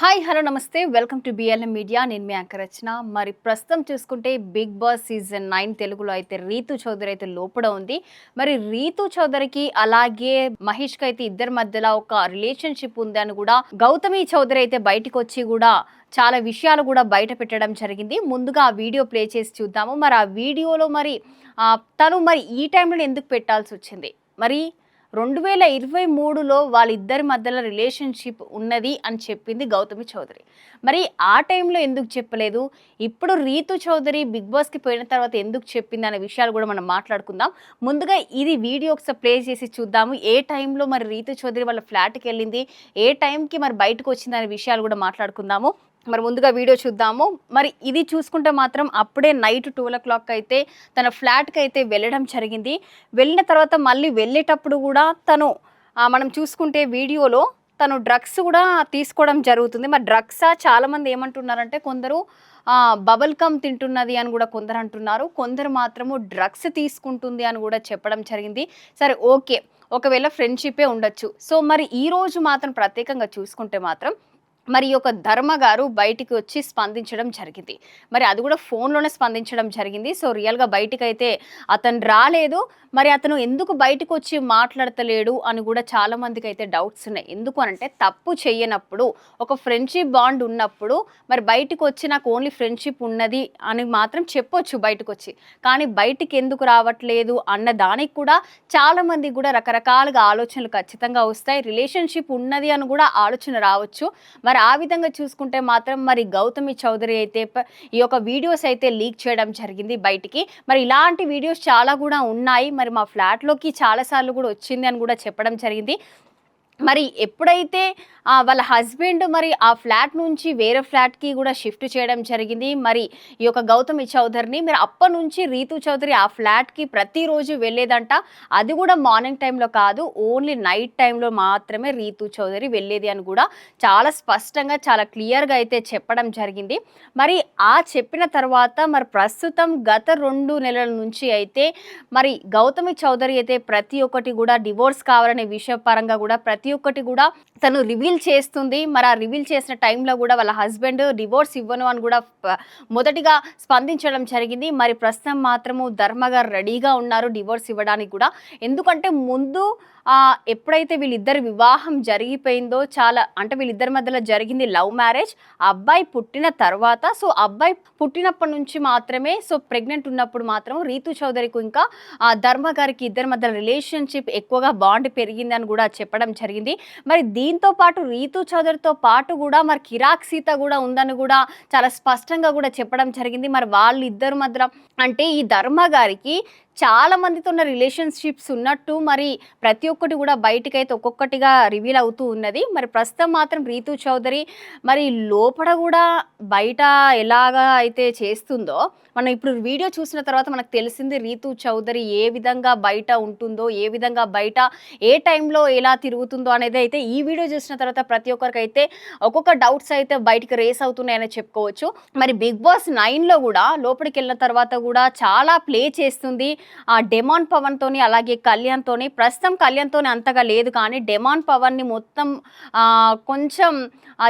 Hi hello నమస్తే. Welcome to BLM media. నేను మీ యాంకర్ రచన. మరి ప్రస్తుతం చూసుకుంటే బిగ్ బాస్ సీజన్ నైన్ తెలుగులో అయితే రీతు చౌదరి అయితే లోపల ఉంది. మరి రీతు చౌదరికి అలాగే మహేష్కి అయితే ఇద్దరి మధ్యలో ఒక రిలేషన్షిప్ ఉంది అని కూడా గౌతమి చౌదరి అయితే బయటకు వచ్చి కూడా చాలా విషయాలు కూడా బయట పెట్టడం జరిగింది. ముందుగా ఆ వీడియో ప్లే చేసి చూద్దాము. మరి ఆ వీడియోలో మరి తను మరి ఈ టైంలో ఎందుకు పెట్టాల్సి వచ్చింది? మరి రెండు వేల ఇరవై మూడులో వాళ్ళిద్దరి మధ్యలో రిలేషన్షిప్ ఉన్నది అని చెప్పింది గౌతమి చౌదరి. మరి ఆ టైంలో ఎందుకు చెప్పలేదు? ఇప్పుడు రీతు చౌదరి బిగ్ బాస్కి పోయిన తర్వాత ఎందుకు చెప్పింది అనే విషయాలు కూడా మనం మాట్లాడుకుందాం. ముందుగా ఇది వీడియో ఒకసారి ప్లే చేసి చూద్దాము. ఏ టైంలో మరి రీతు చౌదరి వాళ్ళ ఫ్లాట్కి వెళ్ళింది? ఏ టైంకి మరి బయటకు వచ్చింది అనే విషయాలు కూడా మాట్లాడుకుందాము. మరి ముందుగా వీడియో చూద్దాము. మరి ఇది చూసుకుంటే మాత్రం అప్పుడే నైట్ టూ ఓ క్లాక్ అయితే తన ఫ్లాట్కి అయితే వెళ్ళడం జరిగింది. వెళ్ళిన తర్వాత మళ్ళీ వెళ్ళేటప్పుడు కూడా తను మనం చూసుకుంటే వీడియోలో తను డ్రగ్స్ కూడా తీసుకోవడం జరుగుతుంది. మరి డ్రగ్సా చాలామంది ఏమంటున్నారంటే కొందరు బబల్ కమ్ తింటున్నది అని కూడా కొందరు అంటున్నారు. కొందరు మాత్రము డ్రగ్స్ తీసుకుంటుంది అని కూడా చెప్పడం జరిగింది. సరే ఓకే. ఒకవేళ ఫ్రెండ్షిప్పే ఉండొచ్చు. సో మరి ఈరోజు మాత్రం ప్రత్యేకంగా చూసుకుంటే మాత్రం మరి ఒక ధర్మ గారు బయటికి వచ్చి స్పందించడం జరిగింది. మరి అది కూడా ఫోన్లోనే స్పందించడం జరిగింది. సో రియల్గా బయటికి అయితే అతను రాలేదు. మరి అతను ఎందుకు బయటకు వచ్చి మాట్లాడతలేడు అని కూడా చాలా మందికి అయితే డౌట్స్ ఉన్నాయి. ఎందుకు అనంటే తప్పు చేయనప్పుడు ఒక ఫ్రెండ్షిప్ బాండ్ ఉన్నప్పుడు మరి బయటకు వచ్చి నాకు ఓన్లీ ఫ్రెండ్షిప్ ఉన్నది అని మాత్రం చెప్పొచ్చు బయటకు వచ్చి. కానీ బయటికి ఎందుకు రావట్లేదు అన్న దానికి కూడా చాలామందికి కూడా రకరకాలుగా ఆలోచనలు ఖచ్చితంగా వస్తాయి. రిలేషన్షిప్ ఉన్నది అని కూడా ఆలోచన రావచ్చు. మరి ఆ విధంగా చూసుకుంటే మాత్రం మరి గౌతమి చౌదరి అయితే ఈ యొక్క వీడియోస్ అయితే లీక్ చేయడం జరిగింది బయటికి. మరి ఇలాంటి వీడియోస్ చాలా కూడా ఉన్నాయి. మరి మా ఫ్లాట్లోకి చాలాసార్లు కూడా వచ్చింది అని కూడా చెప్పడం జరిగింది. మరి ఎప్పుడైతే వాళ్ళ హస్బెండ్ మరి ఆ ఫ్లాట్ నుంచి వేరే ఫ్లాట్కి కూడా షిఫ్ట్ చేయడం జరిగింది. మరి ఈ యొక్క గౌతమి చౌదరిని మీరు అప్పటి నుంచి రీతు చౌదరి ఆ ఫ్లాట్కి ప్రతిరోజు వెళ్ళేదంట. అది కూడా మార్నింగ్ టైంలో కాదు ఓన్లీ నైట్ టైంలో మాత్రమే రీతు చౌదరి వెళ్ళేది అని కూడా చాలా స్పష్టంగా చాలా క్లియర్గా అయితే చెప్పడం జరిగింది. మరి ఆ చెప్పిన తర్వాత మరి ప్రస్తుతం గత రెండు నెలల నుంచి అయితే మరి గౌతమి చౌదరి అయితే ప్రతి ఒక్కటి కూడా డివోర్స్ కావాలనే విషయ పరంగా కూడా ప్రతి ఒక్కటి కూడా తను రివీల్ రివీల్ చేస్తుంది. మరి ఆ రివీల్ చేసిన టైంలో కూడా వాళ్ళ హస్బెండ్ డివోర్స్ ఇవ్వను అని కూడా మొదటిగా స్పందించడం జరిగింది. మరి ప్రస్తుతం మాత్రము ధర్మ గారు రెడీగా ఉన్నారు డివోర్స్ ఇవ్వడానికి కూడా. ఎందుకంటే ముందు ఎప్పుడైతే వీళ్ళిద్దరి వివాహం జరిగిపోయిందో చాలా అంటే వీళ్ళిద్దరి మధ్యలో జరిగింది లవ్ మ్యారేజ్ ఆ అబ్బాయి పుట్టిన తర్వాత సో అబ్బాయి పుట్టినప్పటి నుంచి మాత్రమే సో ప్రెగ్నెంట్ ఉన్నప్పుడు మాత్రం రీతు చౌదరికి ఇంకా ఆ ధర్మ గారికి ఇద్దరి మధ్య రిలేషన్షిప్ ఎక్కువగా బాండ్ పెరిగింది అని కూడా చెప్పడం జరిగింది. మరి దీంతో పాటు రీతు చౌదరితో పాటు కూడా మరి కిరాక్ సీత కూడా ఉందని కూడా చాలా స్పష్టంగా కూడా చెప్పడం జరిగింది. మరి వాళ్ళిద్దరు మధ్య అంటే ఈ ధర్మ గారికి చాలా మందితో ఉన్న రిలేషన్షిప్స్ ఉన్నట్టు మరి ప్రతి ఒక్కటి కూడా బయటకైతే ఒక్కొక్కటిగా రివీల్ అవుతూ ఉన్నది. మరి ప్రస్తుతం మాత్రం రీతు చౌదరి మరి లోపల కూడా బయట ఎలాగా అయితే చేస్తుందో మనం ఇప్పుడు వీడియో చూసిన తర్వాత మనకు తెలిసింది రీతు చౌదరి ఏ విధంగా బయట ఉంటుందో ఏ విధంగా బయట ఏ టైంలో ఎలా తిరుగుతుందో అనేది అయితే ఈ వీడియో చూసిన తర్వాత ప్రతి ఒక్కరికి అయితే ఒక్కొక్క డౌట్స్ అయితే బయటికి రేస్ అవుతున్నాయని చెప్పుకోవచ్చు. మరి బిగ్ బాస్ నైన్లో కూడా లోపలికి వెళ్ళిన తర్వాత కూడా చాలా ప్లే చేస్తుంది. డెమాన్ పవన్ తోని అలాగే కళ్యాణ్ తోని ప్రస్తుతం కళ్యాణ్ తోని అంతగా లేదు కానీ డెమాన్ పవన్ని మొత్తం కొంచెం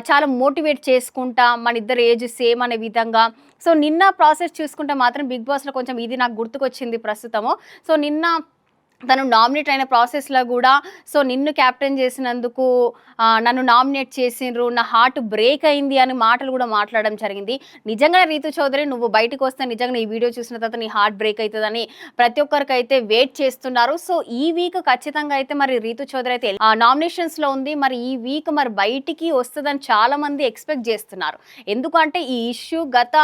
చాలా మోటివేట్ చేసుకుంటా మన ఇద్దరు ఏజ్ సేమ్ అనే విధంగా. సో నిన్న ప్రాసెస్ చూసుకుంటే మాత్రం బిగ్ బాస్లో కొంచెం ఇది నాకు గుర్తుకొచ్చింది ప్రస్తుతము. సో నిన్న తను నామినేట్ అయిన ప్రాసెస్లో కూడా సో నిన్ను క్యాప్టెన్ చేసినందుకు నన్ను నామినేట్ చేసిండ్రు నా హార్ట్ బ్రేక్ అయింది అని మాటలు కూడా మాట్లాడడం జరిగింది. నిజంగా రీతు చౌదరి నువ్వు బయటకు వస్తే నిజంగా ఈ వీడియో చూసిన తర్వాత నీ హార్ట్ బ్రేక్ అవుతుందని ప్రతి ఒక్కరికి అయితే వెయిట్ చేస్తున్నారు. సో ఈ వీక్ ఖచ్చితంగా అయితే మరి రీతు చౌదరి అయితే నామినేషన్స్లో ఉంది. మరి ఈ వీక్ మరి బయటికి వస్తుందని చాలామంది ఎక్స్పెక్ట్ చేస్తున్నారు. ఎందుకంటే ఈ ఇష్యూ గత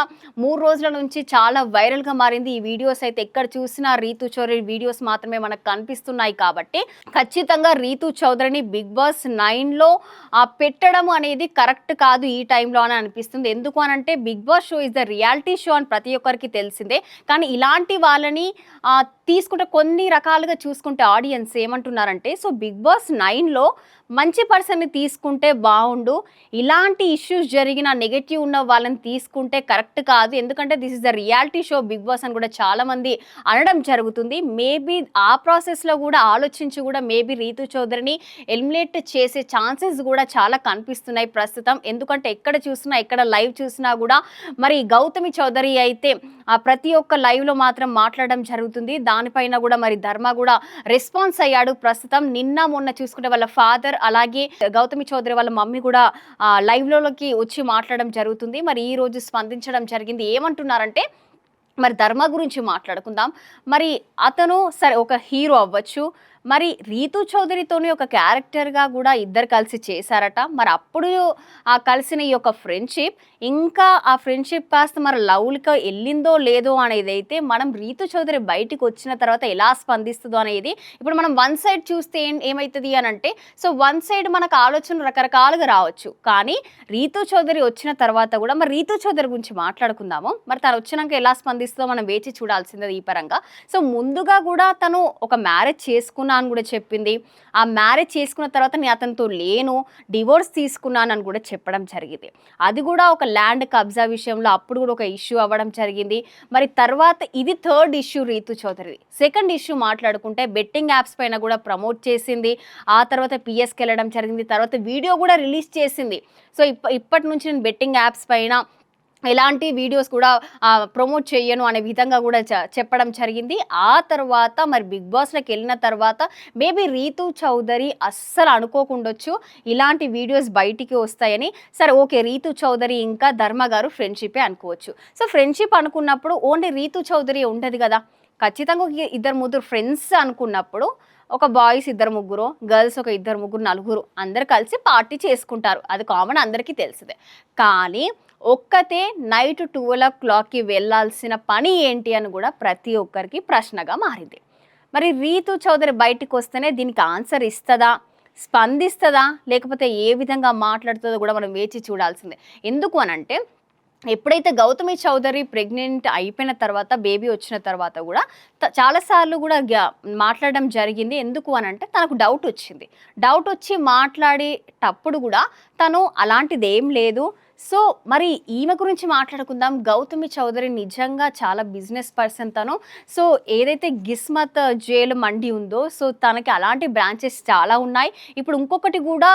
మూడు రోజుల నుంచి చాలా వైరల్గా మారింది. ఈ వీడియోస్ అయితే ఎక్కడ చూసినా రీతు చౌదరి వీడియోస్ మాత్రమే మనకు కనిపిస్తున్నాయి కాబట్టి ఖచ్చితంగా రీతు చౌదరిని బిగ్ బాస్ నైన్లో ఆ, పెట్టడం అనేది కరెక్ట్ కాదు ఈ టైంలో అని అనిపిస్తుంది. ఎందుకు అని అంటే Big Boss show is the reality show అని ప్రతి ఒక్కరికి తెలిసిందే. కానీ ఇలాంటి వాళ్ళని తీసుకుంటే కొన్ని రకాలుగా చూసుకుంటే ఆడియన్స్ ఏమంటున్నారంటే సో బిగ్ బాస్ నైన్లో మంచి పర్సన్ని తీసుకుంటే బాగుండు. ఇలాంటి ఇష్యూస్ జరిగిన నెగటివ్ ఉన్న వాళ్ళని తీసుకుంటే కరెక్ట్ కాదు. ఎందుకంటే this is the reality show Big Boss అని కూడా చాలామంది అనడం జరుగుతుంది. మేబీ ఆ ప్రాసెస్లో కూడా ఆలోచించి కూడా మేబీ రీతు చౌదరిని ఎలిమినేట్ చేసే ఛాన్సెస్ కూడా చాలా కనిపిస్తున్నాయి ప్రస్తుతం. ఎందుకంటే ఎక్కడ చూసినా ఎక్కడ లైవ్ చూసినా కూడా మరి గౌతమి చౌదరి అయితే ఆ ప్రతి ఒక్క లైవ్లో మాత్రం మాట్లాడడం జరుగుతుంది. దానిపైన కూడా మరి ధర్మ కూడా రెస్పాన్స్ అయ్యాడు. ప్రస్తుతం నిన్న మొన్న చూసుకుంటే వాళ్ళ ఫాదర్ అలాగే గౌతమి చౌదరి వాళ్ళ మమ్మీ కూడా లైవ్లోకి వచ్చి మాట్లాడడం జరుగుతుంది. మరి ఈ రోజు స్పందించడం జరిగింది. ఏమంటున్నారంటే మరి ధర్మ గురించి మాట్లాడుకుందాం. మరి అతను సరే ఒక హీరో అవ్వచ్చు. మరి రీతు చౌదరితోని ఒక క్యారెక్టర్గా కూడా ఇద్దరు కలిసి చేశారట. మరి అప్పుడు ఆ కలిసిన ఈ యొక్క ఫ్రెండ్షిప్ ఇంకా ఆ ఫ్రెండ్షిప్ కాస్త మరి లవ్లకి వెళ్ళిందో లేదో అనేది అయితే మనం రీతు చౌదరి బయటికి వచ్చిన తర్వాత ఎలా స్పందిస్తుందో అనేది ఇప్పుడు మనం వన్ సైడ్ చూస్తే ఏమవుతుంది అని అంటే సో వన్ సైడ్ మనకు ఆలోచన రకరకాలుగా రావచ్చు. కానీ రీతు చౌదరి వచ్చిన తర్వాత కూడా మరి రీతు చౌదరి గురించి మాట్లాడుకుందాము. మరి తను వచ్చినాక ఎలా స్పందిస్తుందో మనం వేచి చూడాల్సిందే ఈ పరంగా. సో ముందుగా కూడా తను ఒక మ్యారేజ్ చేసుకున్నా అని కూడా చెప్పింది. ఆ మ్యారేజ్ చేసుకున్న తర్వాత నేను అతనితో లేను డివోర్స్ తీసుకున్నాను అని కూడా చెప్పడం జరిగింది. అది కూడా ఒక ల్యాండ్ కబ్జా విషయంలో అప్పుడు కూడా ఒక ఇష్యూ అవ్వడం జరిగింది. మరి తర్వాత ఇది థర్డ్ ఇష్యూ రీతు చౌదరిది సెకండ్ ఇష్యూ మాట్లాడుకుంటే బెట్టింగ్ యాప్స్ పైన కూడా ప్రమోట్ చేసింది. ఆ తర్వాత పిఎస్కి వెళ్ళడం జరిగింది. తర్వాత వీడియో కూడా రిలీజ్ చేసింది. సో ఇప్ప ఇప్పటి నుంచి నేను బెట్టింగ్ యాప్స్ పైన ఎలాంటి వీడియోస్ కూడా ప్రమోట్ చేయను అనే విధంగా కూడా చ- చెప్పడం జరిగింది. ఆ తర్వాత మరి బిగ్ బాస్లోకి వెళ్ళిన తర్వాత మేబీ రీతు చౌదరి అస్సలు అనుకోకుండొచ్చు. ఇలాంటి వీడియోస్ బయటికి వస్తాయని. సరే ఓకే రీతు చౌదరి ఇంకా ధర్మ గారు ఫ్రెండ్షిపే అనుకోవచ్చు. సో ఫ్రెండ్షిప్ అనుకున్నప్పుడు ఓన్లీ రీతు చౌదరి ఉండదు కదా. ఖచ్చితంగా ఇద్దరు ముగ్గురు ఫ్రెండ్స్ అనుకున్నప్పుడు ఒక బాయ్స్ ఇద్దరు ముగ్గురు గర్ల్స్ ఒక ఇద్దరు ముగ్గురు నలుగురు అందరు కలిసి పార్టీ చేసుకుంటారు. అది కామన్ అందరికీ తెలిసిందే. కానీ ఒక్కతే నైట్ టువెల్ ఓ క్లాక్కి వెళ్ళాల్సిన పని ఏంటి అని కూడా ప్రతి ఒక్కరికి ప్రశ్నగా మారింది. మరి రీతు చౌదరి బయటకు వస్తేనే దీనికి ఆన్సర్ ఇస్తుందా? స్పందిస్తుందా? లేకపోతే ఏ విధంగా మాట్లాడుతుందో కూడా మనం వేచి చూడాల్సిందే. ఎందుకు అనంటే ఎప్పుడైతే గౌతమి చౌదరి ప్రెగ్నెంట్ అయిపోయిన తర్వాత బేబీ వచ్చిన తర్వాత కూడా చాలాసార్లు కూడా మాట్లాడడం జరిగింది. ఎందుకు అని అంటే తనకు డౌట్ వచ్చింది. డౌట్ వచ్చి మాట్లాడేటప్పుడు కూడా తను అలాంటిది ఏం లేదు. సో మరి ఈమె గురించి మాట్లాడుకుందాం. గౌతమి చౌదరి నిజంగా చాలా బిజినెస్ పర్సన్ తను. సో ఏదైతే గిస్మత్ జైలు మండి ఉందో సో తనకి అలాంటి బ్రాంచెస్ చాలా ఉన్నాయి. ఇప్పుడు ఇంకొకటి కూడా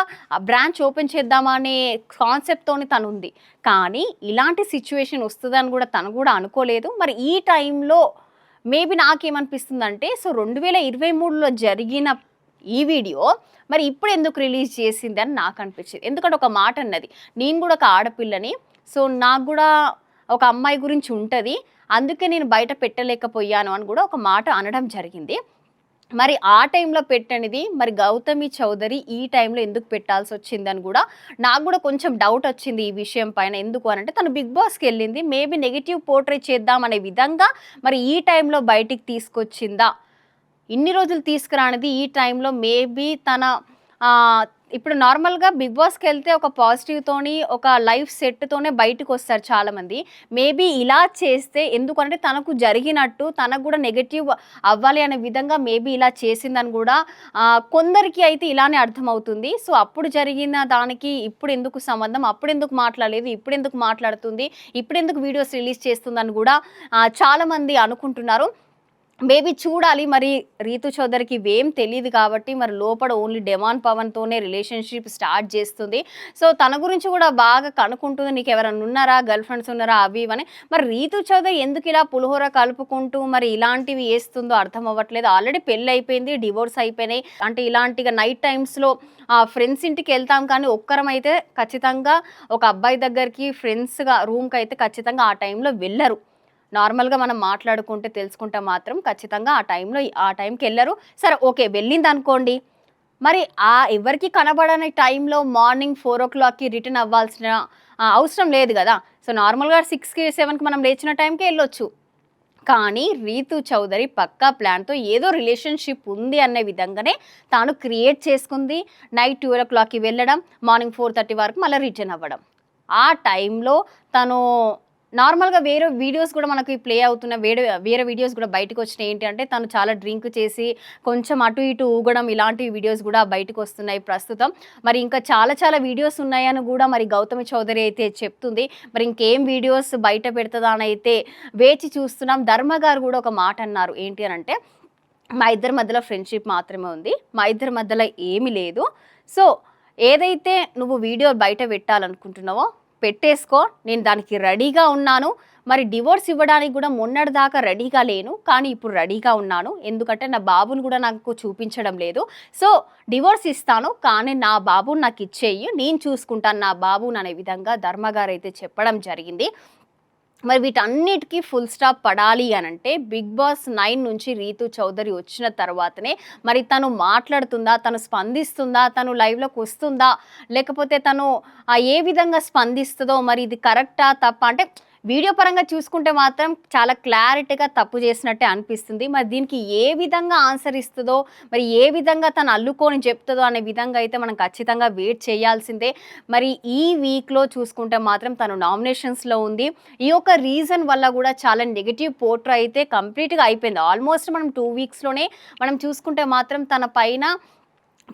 బ్రాంచ్ ఓపెన్ చేద్దామా అనే కాన్సెప్ట్తోని తను ఉంది. కానీ ఇలాంటి సిచ్యువేషన్ వస్తుందని కూడా తను కూడా అనుకోలేదు. మరి ఈ టైంలో మేబీ నాకేమనిపిస్తుందంటే సో రెండు వేల ఇరవై మూడులో జరిగిన ఈ వీడియో మరి ఇప్పుడు ఎందుకు రిలీజ్ చేసింది అని నాకు అనిపించింది. ఎందుకంటే ఒక మాట అన్నది నేను కూడా ఒక ఆడపిల్లని సో నాకు కూడా ఒక అమ్మాయి గురించి ఉంటుంది అందుకే నేను బయట పెట్టలేకపోయాను అని కూడా ఒక మాట అనడం జరిగింది. మరి ఆ టైంలో పెట్టనిది మరి గౌతమి చౌదరి ఈ టైంలో ఎందుకు పెట్టాల్సి వచ్చిందని కూడా నాకు కూడా కొంచెం డౌట్ వచ్చింది ఈ విషయం పైన. ఎందుకు అని అంటే తను బిగ్ బాస్కి వెళ్ళింది మేబీ నెగిటివ్ పోర్ట్రేట్ చేద్దాం అనే విధంగా మరి ఈ టైంలో బయటికి తీసుకొచ్చిందా? ఇన్ని రోజులు తీసుకురానిది ఈ టైంలో మేబీ తన ఇప్పుడు నార్మల్గా బిగ్ బాస్కి వెళ్తే ఒక పాజిటివ్తోని ఒక లైఫ్ సెట్తోనే బయటకు వస్తారు చాలామంది. మేబీ ఇలా చేస్తే ఎందుకంటే తనకు జరిగినట్టు తనకు కూడా నెగటివ్ అవ్వాలి అనే విధంగా మేబీ ఇలా చేసిందని కూడా కొందరికి అయితే ఇలానే అర్థమవుతుంది. సో అప్పుడు జరిగిన దానికి ఇప్పుడు ఎందుకు సంబంధం అప్పుడు ఎందుకు మాట్లాడలేదు ఇప్పుడు ఎందుకు మాట్లాడుతుంది ఇప్పుడు ఎందుకు వీడియోస్ రిలీజ్ చేస్తుందని కూడా చాలామంది అనుకుంటున్నారు. మేబీ చూడాలి. మరి రీతు చౌదరికి ఇవేం తెలియదు కాబట్టి మరి లోపల ఓన్లీ డెమాన్ పవన్తోనే రిలేషన్షిప్ స్టార్ట్ చేస్తుంది. సో తన గురించి కూడా బాగా కనుక్కుంటుంది. నీకు ఎవరైనా ఉన్నారా? గర్ల్ ఫ్రెండ్స్ ఉన్నారా? అవి ఇవని. మరి రీతు చౌదరి ఎందుకు ఇలా పులిహోర కలుపుకుంటూ మరి ఇలాంటివి వేస్తుందో అర్థం అవ్వట్లేదు. ఆల్రెడీ పెళ్ళి అయిపోయింది డివోర్స్ అయిపోయినాయి. అంటే ఇలాంటిగా నైట్ టైమ్స్లో ఫ్రెండ్స్ ఇంటికి వెళ్తాం కానీ ఒక్కరం అయితే ఖచ్చితంగా ఒక అబ్బాయి దగ్గరికి ఫ్రెండ్స్గా రూమ్కి అయితే ఖచ్చితంగా ఆ టైంలో వెళ్ళరు. నార్మల్గా మనం మాట్లాడుకుంటే తెలుసుకుంటే మాత్రం ఖచ్చితంగా ఆ టైంలో ఆ టైంకి వెళ్ళరు. సరే ఓకే వెళ్ళింది అనుకోండి మరి ఆ ఎవరికి కనబడని టైంలో మార్నింగ్ ఫోర్ ఓ క్లాక్కి రిటర్న్ అవ్వాల్సిన అవసరం లేదు కదా. సో నార్మల్గా సిక్స్కి సెవెన్కి మనం లేచిన టైంకి వెళ్ళొచ్చు. కానీ రీతు చౌదరి పక్కా ప్లాన్తో ఏదో రిలేషన్షిప్ ఉంది అనే విధంగానే తాను క్రియేట్ చేసుకుంది. నైట్ ట్వెల్వ్ ఓ క్లాక్కి వెళ్ళడం మార్నింగ్ ఫోర్ థర్టీ వరకు మళ్ళీ రిటర్న్ అవ్వడం. ఆ టైంలో తను నార్మల్గా వేరే వీడియోస్ కూడా మనకి ప్లే అవుతున్న వేరే వేరే వీడియోస్ కూడా బయటకు వచ్చినాయి. ఏంటి అంటే తను చాలా డ్రింక్ చేసి కొంచెం అటు ఇటు ఊగడం ఇలాంటి వీడియోస్ కూడా బయటకు వస్తున్నాయి ప్రస్తుతం. మరి ఇంకా చాలా చాలా వీడియోస్ ఉన్నాయని కూడా మరి గౌతమి చౌదరి అయితే చెప్తుంది. మరి ఇంకేం వీడియోస్ బయట పెడుతుందా అని అయితే వేచి చూస్తున్నాం. ధర్మ గారు కూడా ఒక మాట అన్నారు. ఏంటి అని అంటే మా ఇద్దరి మధ్యలో ఫ్రెండ్షిప్ మాత్రమే ఉంది. మా ఇద్దరి మధ్యలో ఏమీ లేదు. సో ఏదైతే నువ్వు వీడియో బయట పెట్టాలనుకుంటున్నావో పెట్టేసుకో నేను దానికి రెడీగా ఉన్నాను. మరి డివోర్స్ ఇవ్వడానికి కూడా మొన్నటి దాకా రెడీగా లేను కానీ ఇప్పుడు రెడీగా ఉన్నాను. ఎందుకంటే నా బాబుని కూడా నాకు చూపించడం లేదు. సో డివోర్స్ ఇస్తాను కానీ నా బాబుని నాకు ఇచ్చేయి నేను చూసుకుంటాను నా బాబుని అనే విధంగా ధర్మగారు అయితే చెప్పడం జరిగింది. మరి వీటన్నిటికీ ఫుల్ స్టాప్ పడాలి అని అంటే బిగ్ బాస్ నైన్ నుంచి రీతు చౌదరి వచ్చిన తర్వాతనే మరి తను మాట్లాడుతుందా తను స్పందిస్తుందా తను లైవ్లోకి వస్తుందా లేకపోతే తను ఏ విధంగా స్పందిస్తుందో మరి ఇది కరెక్టా తప్ప అంటే వీడియో పరంగా చూసుకుంటే మాత్రం చాలా క్లారిటీగా తప్పు చేసినట్టే అనిపిస్తుంది. మరి దీనికి ఏ విధంగా ఆన్సర్ ఇస్తుందో మరి ఏ విధంగా తను అల్లుకొని చెప్తుందో అనే విధంగా అయితే మనం ఖచ్చితంగా వెయిట్ చేయాల్సిందే. మరి ఈ వీక్లో చూసుకుంటే మాత్రం తను నామినేషన్స్లో ఉంది. ఈ యొక్క రీజన్ వల్ల కూడా చాలా నెగిటివ్ పోర్ట్ర అయితే కంప్లీట్గా అయిపోయింది. ఆల్మోస్ట్ మనం టూ వీక్స్లోనే మనం చూసుకుంటే మాత్రం తన పైన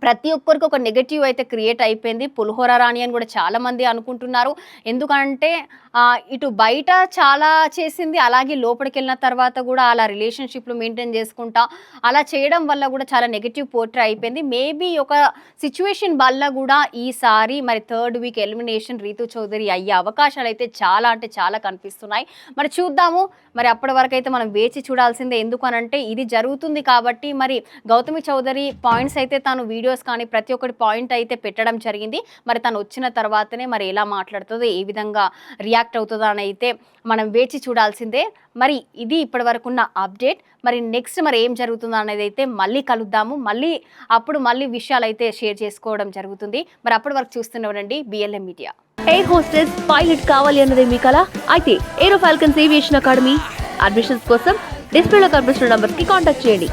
ప్రతి ఒక్కరికి ఒక నెగటివ్ అయితే క్రియేట్ అయిపోయింది. పులిహోర రాణి అని కూడా చాలామంది అనుకుంటున్నారు. ఎందుకంటే ఇటు బయట చాలా చేసింది అలాగే లోపలికి వెళ్ళిన తర్వాత కూడా అలా రిలేషన్షిప్లు మెయింటైన్ చేసుకుంటా అలా చేయడం వల్ల కూడా చాలా నెగటివ్ పోర్ట్రే అయిపోయింది. మేబీ ఒక సిచ్యువేషన్ వల్ల కూడా ఈసారి మరి third week elimination Rithu Chowdary అయ్యే అవకాశాలు అయితే చాలా అంటే చాలా కనిపిస్తున్నాయి. మరి చూద్దాము. మరి అప్పటి వరకు అయితే మనం వేచి చూడాల్సిందే. ఎందుకనంటే ఇది జరుగుతుంది కాబట్టి మరి గౌతమి చౌదరి పాయింట్స్ అయితే తాను వీడియోస్ కానీ ప్రతి ఒక్కటి పాయింట్ అయితే పెట్టడం జరిగింది. మరి తను వచ్చిన తర్వాతనే మరి ఎలా మాట్లాడుతుందో ఏ విధంగా రియాక్ట్ అవుతుందో అని అయితే మనం వేచి చూడాల్సిందే. మరి ఇది ఇప్పటి వరకు ఉన్న అప్డేట్. మరి నెక్స్ట్ మరి ఏం జరుగుతుందో అనేది అయితే మళ్ళీ కలుద్దాము. మళ్ళీ అప్పుడు మళ్ళీ విషయాలు అయితే షేర్ చేసుకోవడం జరుగుతుంది. మరి అప్పటి వరకు చూస్తున్నవారండి BLM media air hostess pilot కావాలి అన్నదే మీ కల? అయితే aero falcons aviation academy admissions కోసం డిస్ప్లేలో కనిపిస్తున్న నంబర్కి కాంటాక్ట్ చేయండి.